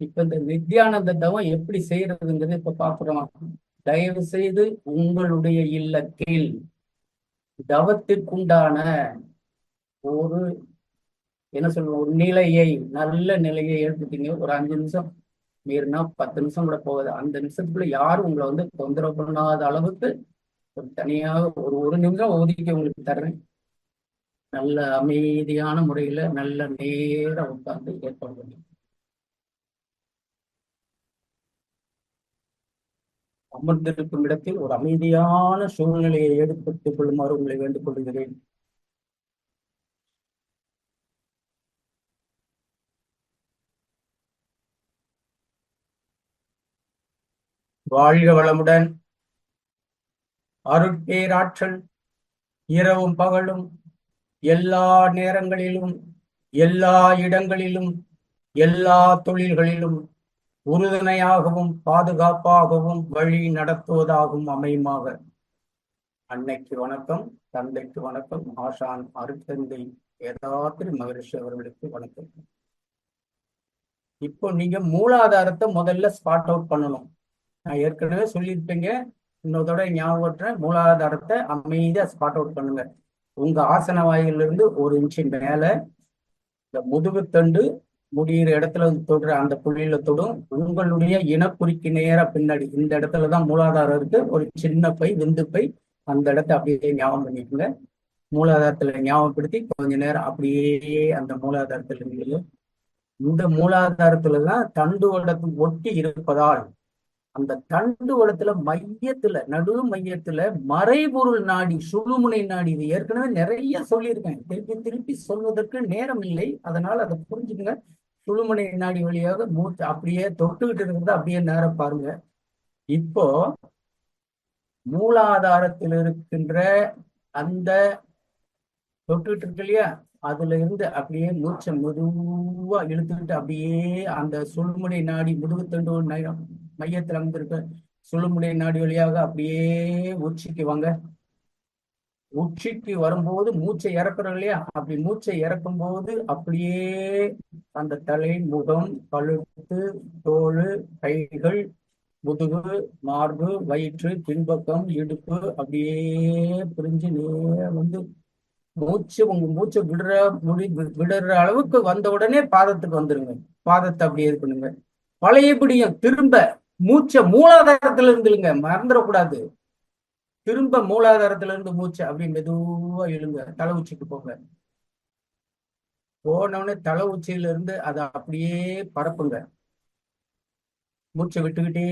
இப்ப இந்த நித்யானந்த தவம் எப்படி செய்யறதுங்கிறது இப்ப பாக்குறோம் தயவு செய்து உங்களுடைய இல்லத்தில் தவத்திற்குண்டான ஒரு என்ன சொல்லுவோம் ஒரு நிலையை நல்ல நிலையை ஏற்படுத்திங்க. ஒரு அஞ்சு நிமிஷம் மீறினா பத்து நிமிஷம் கூட போகுது. அந்த நிமிஷத்துக்குள்ள யாரும் உங்களை வந்து தொந்தரவு பண்ணாத அளவுக்கு ஒரு தனியாக ஒரு ஒரு நிமிஷம் ஒதுக்கி உங்களுக்கு தர்றேன். நல்ல அமைதியான முறையில நல்ல நேரம் உட்கார்ந்து ஏற்பாடு பண்ணி. அமர்ந்திருக்கும் இடத்தில் ஒரு அமைதியான சூழ்நிலையை ஏற்படுத்திக் கொள்ளுமாறு உங்களை வேண்டுக் கொள்கிறேன் வாழ்க வளமுடன். அருட்பேராற்றல் இரவும் பகலும் எல்லா நேரங்களிலும் எல்லா இடங்களிலும் எல்லா தொழில்களிலும் உறுதுணையாகவும் பாதுகாப்பாகவும் வழி நடத்துவதாகவும் அமையுமாக அன்னைக்கு வணக்கம் தந்தைக்கு வணக்கம் ஆஷான் அருத்தந்தை ஏதாத்திரி மகரிஷி அவர்களுக்கு வணக்கம். இப்போ நீங்க மூலாதாரத்தை முதல்ல ஸ்பாட் அவுட் பண்ணணும். நான் ஏற்கனவே சொல்லியிருப்பீங்க இன்னொருத்தோட ஞாபகம் மூலாதாரத்தை அமைதியா ஸ்பாட் அவுட் பண்ணுங்க. உங்க ஆசன வாயிலிருந்து ஒரு இன்ச்சு மேல இந்த முதுகுத்தண்டு முடிகிற இடத்துல தொடுற அந்த புள்ளியில தொடும். உங்களுடைய இனக்குறிக்கு நேரா பின்னாடி இந்த இடத்துலதான் மூலாதாரம் இருக்கு. ஒரு சின்ன பை விந்து பை அந்த இடத்த அப்படியே ஞாபகம் பண்ணிக்கோங்க. மூலாதாரத்துல ஞாபகப்படுத்தி கொஞ்ச நேரம் அப்படியே அந்த மூலாதாரத்துல இருந்து இந்த மூலாதாரத்துலதான் தண்டு வடத்துக்கு ஒட்டி இருப்பதால் அந்த தண்டு வடத்துல மையத்துல நடு மையத்துல மறைபொருள் நாடி சுழுமுனை நாடி இது ஏற்கனவே நிறைய சொல்லியிருக்கேன். திருப்பி திருப்பி சொல்வதற்கு நேரம் இல்லை. அதனால அதை புரிஞ்சுக்கங்க. சுழுமுனை நாடி வழியாக மூச்சு அப்படியே தொட்டுக்கிட்டு இருக்கிறத அப்படியே நேரம் பாருங்க. இப்போ மூலாதாரத்தில் இருக்கின்ற அந்த தொட்டுக்கிட்டு இருக்கு இல்லையா? அதுல இருந்து அப்படியே மூச்சை மெதுவா இழுத்துக்கிட்டு அப்படியே அந்த சுழுமுனை நாடி முதுகுத்தண்டு மையத்துல இருந்திருக்க சுழுமுனை நாடி வழியாக அப்படியே உச்சிக்கு வாங்க. உச்சிக்கு வரும்போது மூச்சை இறக்குறோம் இல்லையா? அப்படி மூச்சை இறக்கும் போது அப்படியே அந்த தலை முகம் கழுத்து தோல் கைகள் முதுகு மார்பு வயிற்று பின்பக்கம் இடுப்பு அப்படியே பிரிஞ்சு நேர வந்து மூச்சு உங்க மூச்சை விடுற முடி விடுற அளவுக்கு வந்த உடனே பாதத்துக்கு வந்துருங்க. பாதத்தை அப்படியே இது பண்ணுங்க. பழையபடியும் திரும்ப மூச்சை மூலாதாரத்துல இருந்துலுங்க மறந்துடக்கூடாது. திரும்ப மூலாதாரத்துல இருந்து மூச்சை அப்படின்னு மெதுவா எழுங்க. தலை உச்சிக்கு போங்க. போனவுடனே தலை உச்சியில இருந்து அதை அப்படியே பரப்புங்க. மூச்சை விட்டுக்கிட்டே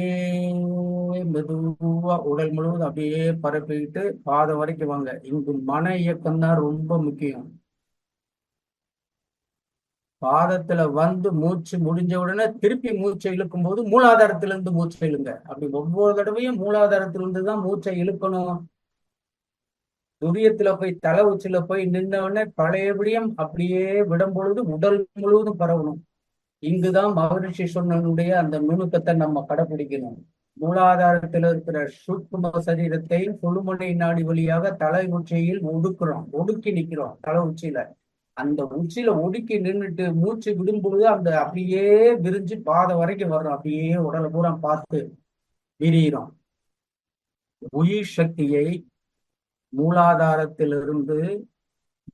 மெதுவா உடல் முழுவதும் அப்படியே பரப்பிக்கிட்டு பாதை வரைக்கும் வாங்க. இங்கு மன இயக்கம் தான் ரொம்ப முக்கியம். பாதத்துல வந்து மூச்சு முடிஞ்ச உடனே திருப்பி மூச்சை இழுக்கும் போது மூலாதாரத்துல இருந்து மூச்சை இழுங்க. அப்படி ஒவ்வொரு தடவையும் மூலாதாரத்திலிருந்து தான் மூச்சை இழுக்கணும். துரியத்துல போய் தலை உச்சில போய் நின்ன உடனே பழையபடியும் அப்படியே விடும் பொழுது உடல் முழுவதும் பரவணும். இங்குதான் மகரிஷி சொன்னனுடைய அந்த நுணுக்கத்தை நம்ம கடைபிடிக்கணும் மூலாதாரத்தில் இருக்கிற சூக்கும சரீரத்தை சுழுமுனை நாடி வழியாக தலை உச்சியில் ஒடுக்குறோம். ஒடுக்கி நிக்கிறோம். தலை உச்சியில. அந்த உச்சியில ஒடுக்கி நின்றுட்டு மூச்சு விடும்பொழுது அந்த அப்படியே விரிஞ்சு பாதை வரைக்கும் வரும். அப்படியே உடலை பூரா பார்த்து விரியிடும் உயிர் சக்தியை மூலாதாரத்திலிருந்து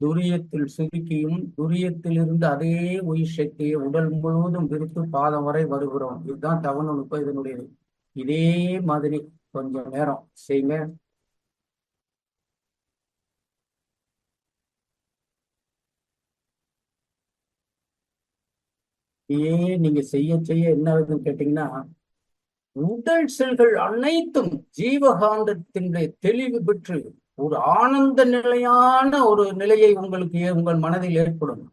துரியத்தில் சுருக்கியும் துரியத்திலிருந்து அதே உயிர் சக்தியை உடல் முழுவதும் விரித்து பாதம் வரை வருகிறோம். இதுதான் தவணுனுக்கு இதனுடையது. இதே மாதிரி கொஞ்சம் நேரம். செய்யுங்க ஏன் நீங்க செய்ய செய்ய என்ன ஆகுதுன்னு கேட்டீங்கன்னா உடல் செல்கள் அனைத்தும் ஜீவகாந்தத்தினுடைய தெளிவு பெற்று ஒரு ஆனந்த நிலையான ஒரு நிலையை உங்களுக்கு உங்கள் மனதில் ஏற்படும்.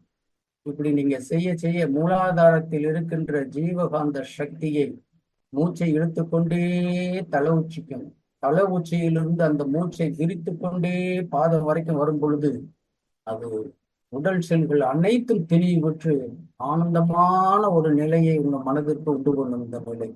இப்படி நீங்க செய்ய செய்ய மூலாதாரத்தில் இருக்கின்ற ஜீவகாந்த சக்தியை மூச்சை இழுத்துக்கொண்டே தலை உச்சிக்கும். தலை உச்சியிலிருந்து அந்த மூச்சை விரித்து கொண்டே பாதம் வரைக்கும் வரும் பொழுது அது உடல் செல்கள் அனைத்தும் தெளிவுற்று ஆனந்தமான ஒரு நிலையை உங்க மனதிற்கு உண்டு கொள்ளும் இந்த நிலை.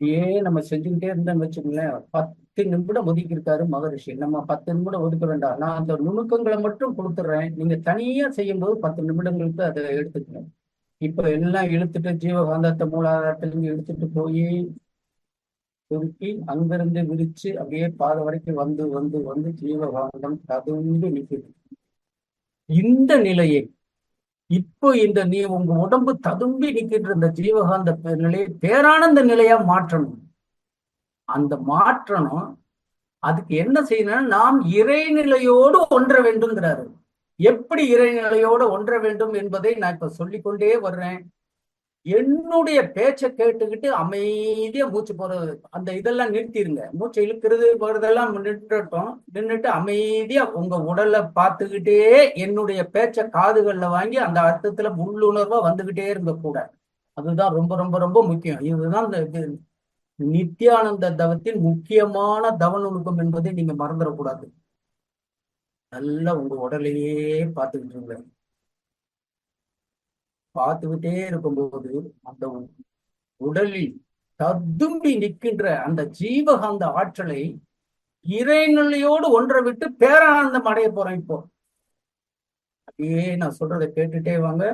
ஏன் நம்ம செஞ்சுக்கிட்டே இருந்தோம்னு வச்சுக்கோங்களேன். பத்து நிமிடம் ஒதுக்கி இருக்காரு மகரிஷி. நம்ம பத்து நிமிடம் ஒதுக்க வேண்டாம். நான் அந்த நுணுக்கங்களை மட்டும் கொடுத்துட்றேன். நீங்க தனியா செய்யும்போது பத்து நிமிடங்களுக்கு அதை எடுத்துக்கணும். இப்ப எல்லாம் இழுத்துட்டு ஜீவகாந்தத்தை மூலாதாரத்திலிருந்து எடுத்துட்டு போய் திருப்பி அங்கிருந்து விரிச்சு அப்படியே பாதை வரைக்கும் வந்து வந்து வந்து ஜீவகாந்தம் ததுந்து நிற்குது இந்த நிலையை இப்போ இந்த நீ உங்க உடம்பு ததும்பி நிற்கின்ற இந்த ஜீவகாந்த நிலையை பேரானந்த நிலையா மாற்றணும். அந்த மாற்றணும். அதுக்கு என்ன செய்யணும் நாம் இறைநிலையோடு ஒன்ற வேண்டும்ங்கிறாரு. எப்படி இறைநிலையோடு ஒன்ற வேண்டும் என்பதை நான் இப்ப சொல்லிக்கொண்டே வர்றேன். என்னுடைய பேச்சை கேட்டுக்கிட்டு அமைதியா மூச்சு போறது அந்த இதெல்லாம் நிறுத்திடுங்க மூச்சை இழுக்கிறது போறதெல்லாம் நின்றுட்டோம். நின்றுட்டு அமைதியா உங்க உடலை பார்த்துக்கிட்டே என்னுடைய பேச்சை காதுகள்ல வாங்கி அந்த அர்த்தத்துல உள்ளுணர்வா வந்துகிட்டே இருங்க கூட. அதுதான் ரொம்ப ரொம்ப ரொம்ப முக்கியம். இதுதான் இந்த நித்யானந்த தவத்தின் முக்கியமான தவநுணுக்கம் என்பதை நீங்க மறந்துடக்கூடாது. நல்லா உங்க உடலையே பார்த்துக்கிட்டு இருங்க. பார்த்துக்கிட்டே இருக்கும்போது அந்த உடலில் ததும்பி நிற்கின்ற அந்த ஜீவகாந்த ஆற்றலை இறைநிலையோடு ஒன்றை விட்டு பேரானந்தம் அடைய போறேன் இப்போ. அப்படியே நான் சொல்றதை கேட்டுட்டே வாங்க.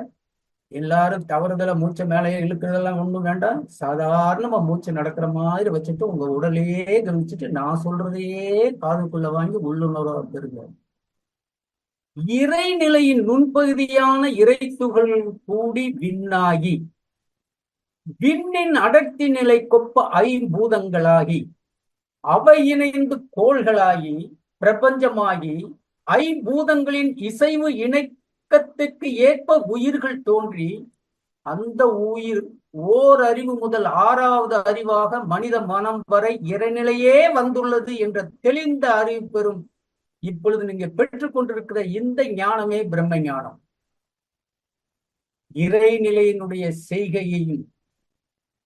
எல்லாரும் தவறுதல மூச்சை மேலேயே இழுக்கிறதெல்லாம் ஒண்ணும் வேண்டாம். சாதாரணமா மூச்சு நடக்கிற மாதிரி வச்சுட்டு உங்க உடலையே கவனிச்சுட்டு நான் சொல்றதையே காதுக்குள்ள வாங்கி உள்ளுணர்வா பெறுங்க இறைநிலையின் நுண்பகுதியான இறைத்துகள் கூடி விண்ணாகி விண்ணின் அடர்த்தி நிலை கொப்ப ஐம்பூதங்களாகி அவை இணைந்து கோள்களாகி பிரபஞ்சமாகி ஐம்பூதங்களின் இசைவு இணக்கத்துக்கு ஏற்ப உயிர்கள் தோன்றி அந்த உயிர் ஓர் அறிவு முதல் ஆறாவது அறிவாக மனித மனம் வரை இறைநிலையே வந்துள்ளது என்ற தெளிந்த அறிவு பெறும் இப்பொழுது நீங்க பெற்றுக்கொண்டிருக்கிற இந்த ஞானமே பிரம்ம ஞானம் இறைநிலையினுடைய செய்கையையும்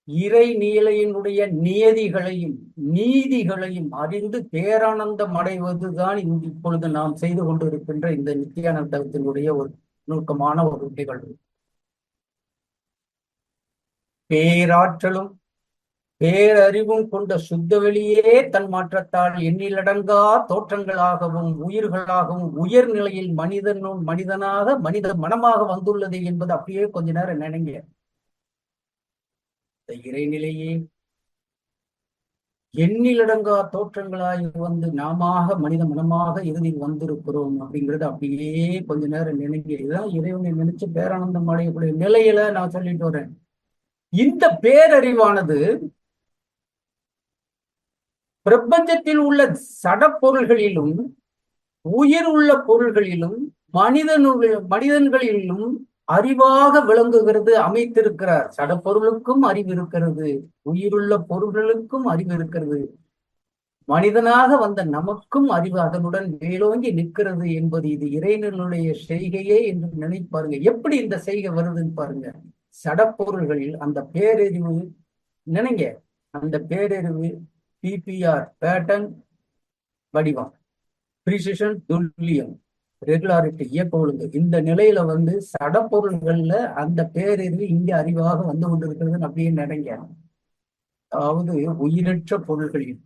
இறைநிலையினுடைய நியதிகளையும் நீதிகளையும் அறிந்து பேரானந்தம் அடைவதுதான் இப்பொழுது நாம் செய்து கொண்டிருக்கின்ற இந்த நித்தியானந்தத்தினுடைய ஒரு நுணுக்கமான ஒரு நிகழ்வு பேராற்றலும் பேரறிவும் கொண்ட சுத்த வெளியே தன் மாற்றத்தால் எண்ணிலடங்கா தோற்றங்களாகவும் உயிர்களாகவும் உயர்நிலையில் மனிதனும் மனிதனாக மனித மனமாக வந்துள்ளது என்பது அப்படியே கொஞ்ச நேரம் நினைங்க. இந்த இறைநிலையே எண்ணிலடங்கா தோற்றங்களாய் வந்து நாமாக மனித மனமாக இறுதி வந்திருக்கிறோம் அப்படிங்கிறது அப்படியே கொஞ்ச நேரம் நினைங்க. இதுதான் இறைவனை நினைச்சு பேரானந்தம் அடையக்கூடிய நிலையில நான் சொல்லிட்டு வரேன். இந்த பேரறிவானது பிரபஞ்சத்தில் உள்ள சட பொருள்களிலும் உயிர் உள்ள பொருள்களிலும் மனிதனுடைய மனிதன்களிலும் அறிவாக விளங்குகிறது அமைத்திருக்கிறார். சட பொருளுக்கும் அறிவு இருக்கிறது. உயிருள்ள பொருள்களுக்கும் அறிவு இருக்கிறது. மனிதனாக வந்த நமக்கும் அறிவு அதனுடன் மேலோங்கி நிற்கிறது என்பது இது இறைவனுடைய செய்கையே என்று நினைப்பாருங்க. எப்படி இந்த செய்கை வருதுன்னு பாருங்க. சடப்பொருள்களில் அந்த பேரறிவு நினைங்க. அந்த பேரறிவு பிபிஆர் பேட்டன் வடிவம். பிரிசிஷன் துல்லியம். ரெகுலாரிட்டி இயக்க ஒழுங்கு. இந்த நிலையில வந்து சடப்பொருள்கள்ல அந்த பேரறிவு இங்க அறிவாக வந்து கொண்டிருக்கிறது அப்படியே நினைங்க அதாவது உயிரற்ற பொருள்களின்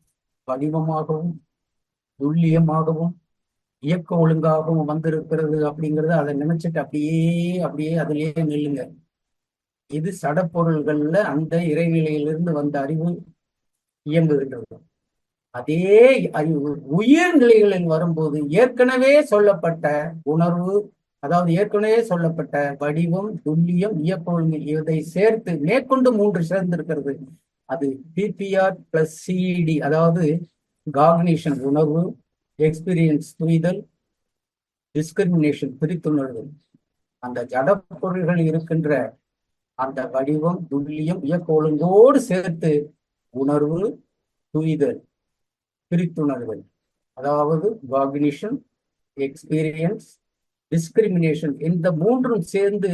வடிவமாகவும் துல்லியமாகவும் இயக்க ஒழுங்காகவும் வந்திருக்கிறது அப்படிங்கிறத அதை நினைச்சிட்டு அப்படியே அப்படியே அதிலேயே நில்லுங்க. இது சடப்பொருள்கள்ல அந்த இறைநிலையிலிருந்து வந்த அறிவு இயங்குகின்றது. அதே அறிவு உயிர்நிலைகளில் வரும்போது ஏற்கனவே சொல்லப்பட்ட உணர்வு அதாவது ஏற்கனவே சொல்லப்பட்ட வடிவம் துல்லியம் இயக்க இதை சேர்த்து மேற்கொண்டு மூன்று சேர்ந்திருக்கிறது அது பிபிஆர் பிளஸ் சிஇடி அதாவது காக்னிஷன் உணர்வு எக்ஸ்பீரியன்ஸ் துய்தல் டிஸ்கிரிமினேஷன் பிரித்துணர்வு. அந்த ஜட பொருள்கள் இருக்கின்ற அந்த வடிவம் துல்லியம் இயக்க ஒழுங்கோடு சேர்த்து உணர்வு துய்தல் பிரித்துணர்வு. அதாவது காக்னிஷன் எக்ஸ்பீரியன்ஸ் டிஸ்கிரிமினேஷன் இந்த மூன்றும் சேர்ந்து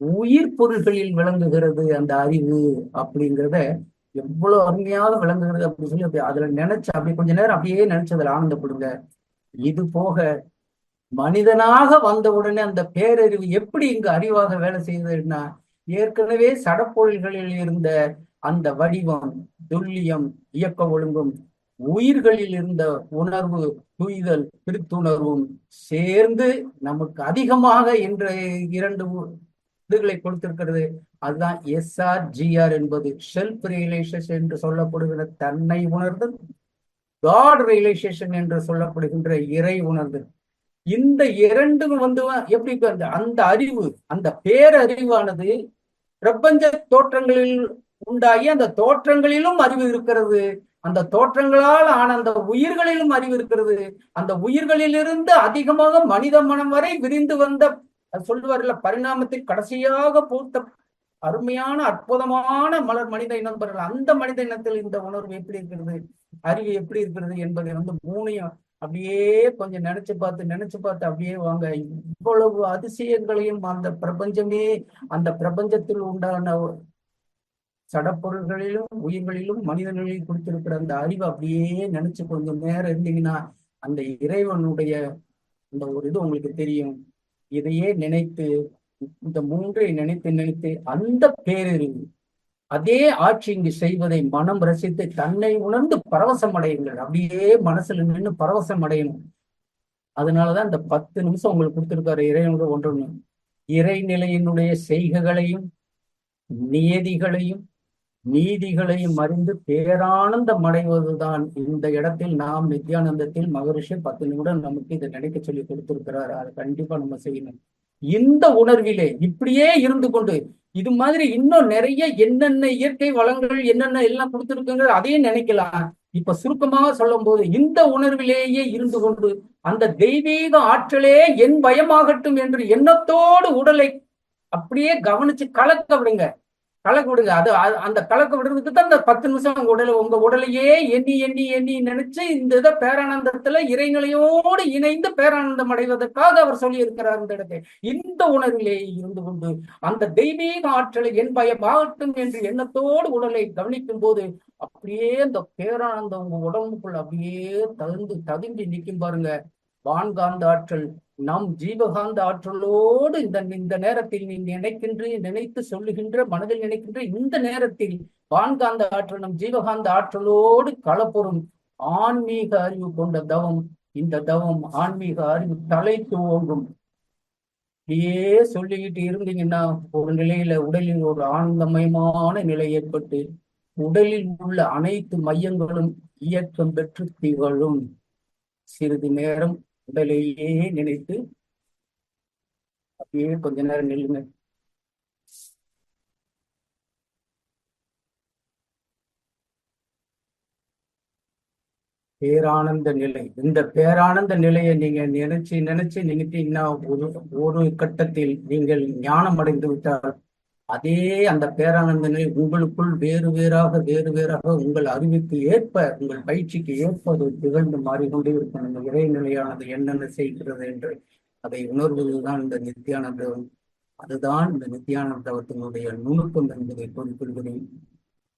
உயிர் பொருள்களில் விளங்குகிறது அந்த அறிவு அப்படிங்கிறத எவ்வளவு அருமையாக விளங்குகிறது அப்படின்னு சொல்லி அப்படி அதுல நினைச்சு அப்படி கொஞ்ச நேரம் அப்படியே நினைச்சு அதில் ஆனந்தப்படுங்க. இது போக மனிதனாக வந்த உடனே அந்த பேரறிவு எப்படி இங்கு அறிவாக வேலை செய்ததுன்னா ஏற்கனவே சடப்பொழில்களில் இருந்த அந்த வடிவம் துல்லியம் இயக்க ஒழுங்கும் உயிர்களில் இருந்த உணர்வு துய்தல் பிரித்துணர்வும் சேர்ந்து நமக்கு அதிகமாக இன்று இரண்டு இதுகளை கொடுத்திருக்கிறது. அதுதான் எஸ்ஆர் ஜிஆர் என்பது செல்ஃப் ரியலைசேஷன் என்று சொல்லப்படுகிற தன்னை உணர்தல் காட் ரியலைசேஷன் என்று சொல்லப்படுகின்ற இறை உணர்தல் இந்த இரண்டும் வந்து எப்படி அந்த அறிவு அந்த பேரறிவானது பிரபஞ்ச தோற்றங்களில் உண்டாகி அந்த தோற்றங்களிலும் அறிவு இருக்கிறது. அந்த தோற்றங்களால் ஆன அந்த உயிர்களிலும் அறிவு இருக்கிறது. அந்த உயிர்களிலிருந்து அதிகமாக மனித மனம் வரை விரிந்து வந்த சொல்லுவார்ல பரிணாமத்தில் கடைசியாக பூத்த அருமையான அற்புதமான மலர் மனித இனம் அந்த மனித இனத்தில் இந்த உணர்வு எப்படி இருக்கிறது? அறிவு எப்படி இருக்கிறது என்பதை வந்து மூணையும் அப்படியே கொஞ்சம் நினைச்சு பார்த்து நினைச்சு பார்த்து அப்படியே வாங்க. இவ்வளவு அதிசயங்களையும் அந்த பிரபஞ்சமே அந்த பிரபஞ்சத்தில் உண்டான சடப்பொருள்களிலும் உயிர்களிலும் மனிதர்களிலும் கொடுத்திருக்கிற அந்த அறிவு அப்படியே நினைச்சு கொஞ்சம் நேரம் இருந்தீங்கன்னா அந்த இறைவனுடைய அந்த ஒரு இது உங்களுக்கு தெரியும். இதையே நினைத்து இந்த மூன்றை நினைத்து நினைத்து அந்த பேரறிவு அதே ஆட்சி இங்கு செய்வதை மனம் ரசித்து தன்னை உணர்ந்து பரவசம் அடையுங்கள். அப்படியே மனசுல நின்று பரவசம் அடையணும். அதனாலதான் இந்த பத்து நிமிஷம் உங்களுக்கு கொடுத்திருக்காரு இறைவனோட ஒன்று இறைநிலையினுடைய செய்கைகளையும் நியதிகளையும் நீதிகளையும் அறிந்து பேரானந்தம் அடைவதுதான் இந்த இடத்தில் நாம் நித்யானந்தத்தில் மகரிஷி பத்து நிமிடம் நமக்கு இதை நினைக்க சொல்லி கொடுத்திருக்கிறார். அதை கண்டிப்பா நம்ம செய்யணும். இந்த உணர்விலே இப்படியே இருந்து கொண்டு இது மாதிரி இன்னும் நிறைய என்னென்ன இயற்கை வளங்கள் என்னென்ன எல்லாம் கொடுத்துருக்குங்க அதையும் நினைக்கலாம். இப்ப சுருக்கமாக சொல்லும் போது இந்த உணர்விலேயே இருந்து கொண்டு அந்த தெய்வீக ஆற்றலே என் பயமாகட்டும் என்று எண்ணத்தோடு உடலை அப்படியே கவனிச்சு கலக்க விடுங்க. கலக்க விடுங்க. அது அந்த கலக்க விடுறதுக்கு தான் இந்த பத்து நிமிஷம் உங்க உடலை உங்க உடலையே எண்ணி எண்ணி எண்ணி நினைச்சு இந்த இதை பேரானந்தத்துல இறைநிலையோடு இணைந்து பேரானந்தம் அடைவதற்காக அவர் சொல்லி இருக்கிறார் இந்த இடத்தை. இந்த உணர்விலே இருந்து கொண்டு அந்த தெய்வீக ஆற்றலை என் பயமாகட்டும் என்று எண்ணத்தோடு உடலை கவனிக்கும் போது அப்படியே அந்த பேரானந்தம் உங்க உடம்புக்குள்ள அப்படியே தகுந்து ததுங்கி நிற்கும் பாருங்க. வான்காந்த ஆற்றல் நம் ஜீவகாந்த ஆற்றலோடு இந்த இந்த நேரத்தில் நீ நினைக்கின்ற நினைத்து சொல்லுகின்ற மனதில் நினைக்கின்ற இந்த நேரத்தில் வான்காந்த ஆற்றல் நம் ஜீவகாந்த ஆற்றலோடு களப்பொறும் ஆன்மீக அறிவு கொண்ட தவம். இந்த தவம் ஆன்மீக அறிவு தலை துவங்கும். அப்படியே சொல்லிக்கிட்டு இருந்தீங்கன்னா ஒரு நிலையில உடலில் ஒரு ஆனந்தமயமான நிலை ஏற்பட்டு உடலில் உள்ள அனைத்து மையங்களும் இயக்கம் பெற்று திகழும். சிறிது நேரம் உடலையே நினைத்து அப்படியே கொஞ்ச நேரம் நில்லுங்க. பேரானந்த நிலை. இந்த பேரானந்த நிலையை நீங்க நினைச்சு நினைச்சு நினைத்தீங்கன்னா ஒரு ஒரு கட்டத்தில் நீங்கள் ஞானம் அடைந்து விட்டால் அதே அந்த பேரானந்த நிலை உங்களுக்குள் வேறு வேறாக வேறு வேறாக உங்கள் அறிவுக்கு ஏற்ப உங்கள் பயிற்சிக்கு ஏற்ப அது திகழ்ந்து மாறிக்கொண்டே இருக்கும். அந்த இறைநிலையானது என்னென்ன செய்கிறது என்று அதை உணர்வதுதான் இந்த நித்தியானந்தம். அதுதான் இந்த நித்தியானந்தவத்தினுடைய நுணுக்கம் என்பதை குறிப்பிடுகிறேன்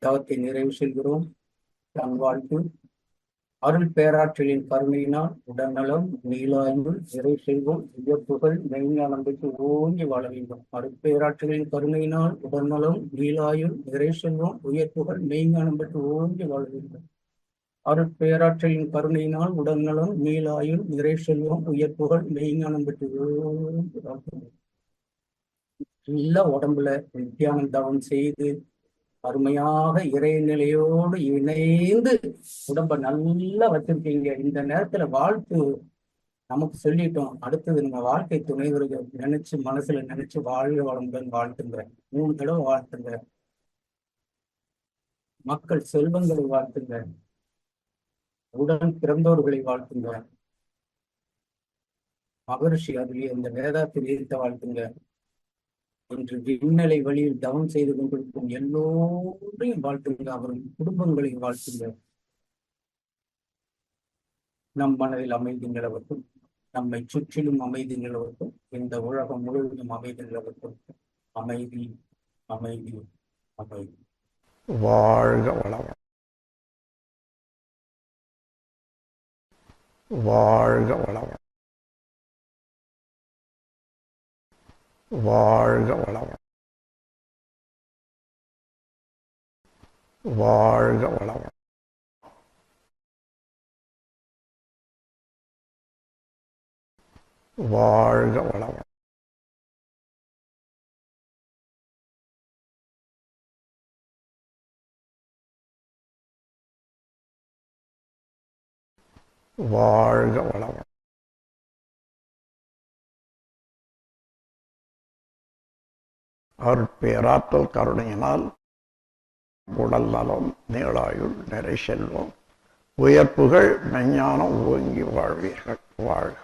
தவத்தை நிறைவு செல்கிறோம் தன் வாழ்த்து அருள் பேராற்றலின் கருணையினால் உடல்நலம் நீலாய்வு இறை செல்வம் இயப்புகள் மெய்ஞானம் பெற்று ஓங்கி வாழ வேண்டும். அருட்பேராற்றலின் கருணையினால் உடல்நலம் நீலாயுள் இறை செல்வம் உயர்ப்புகள் மெய்ஞானம் பெற்று ஓங்கி வாழ வேண்டும். அருட்பேராற்றலின் கருணையினால் உடல்நலம் நீலாயுள் இறை செல்வம் உயர்ப்புகள் மெய்ஞானம் பெற்று ஓங்கி வாழ வேண்டும். உடம்புல தியானம் தவம் செய்து அருமையாக இறைநிலையோடு இணைந்து உடம்ப நல்லா வச்சிருக்கீங்க. இந்த நேரத்துல வாழ்த்து நமக்கு சொல்லிட்டோம். அடுத்தது நம்ம வாழ்க்கை துணைவர்கள் நினைச்சு மனசுல நினைச்சு வாழ்க வளமுடன் வாழ்த்துங்க. மூணு தடவை வாழ்த்துங்க. மக்கள் செல்வங்களை வாழ்த்துங்க. உடன் பிறந்தோர்களை வாழ்த்துங்க. மகரிஷி அதுலயே இந்த வேதாத்திரியத்தை வாழ்த்துங்க. என்று விண்ணலை வழியில் தவம் செய்து கொண்டிருக்கும் எல்லோரையும் வாழ்த்துங்க அவரும் குடும்பங்களையும் வாழ்த்துங்க நம் மனதில் அமைதி நிலவட்டும் நம்மை சுற்றிலும் அமைதி நிலவட்டும் இந்த உலகம் முழுவதும் அமைதி நிலவட்டும். அமைதி அமைதி அமைதி. வாழ்க வளம். வாழ்க வளம். வாழ்க வளம் வாழ்க வளமுடன் வாழ்க வளமுடன் வாழ்க வளமுடன் அருட்பேராற்றல் கருணையினால் உடல் நலம் நீளாயுள் நிறை செல்வம் உயர்ப்புகள் மெஞ்ஞானம் ஓங்கி வாழ்வீர்கள் வாழ்க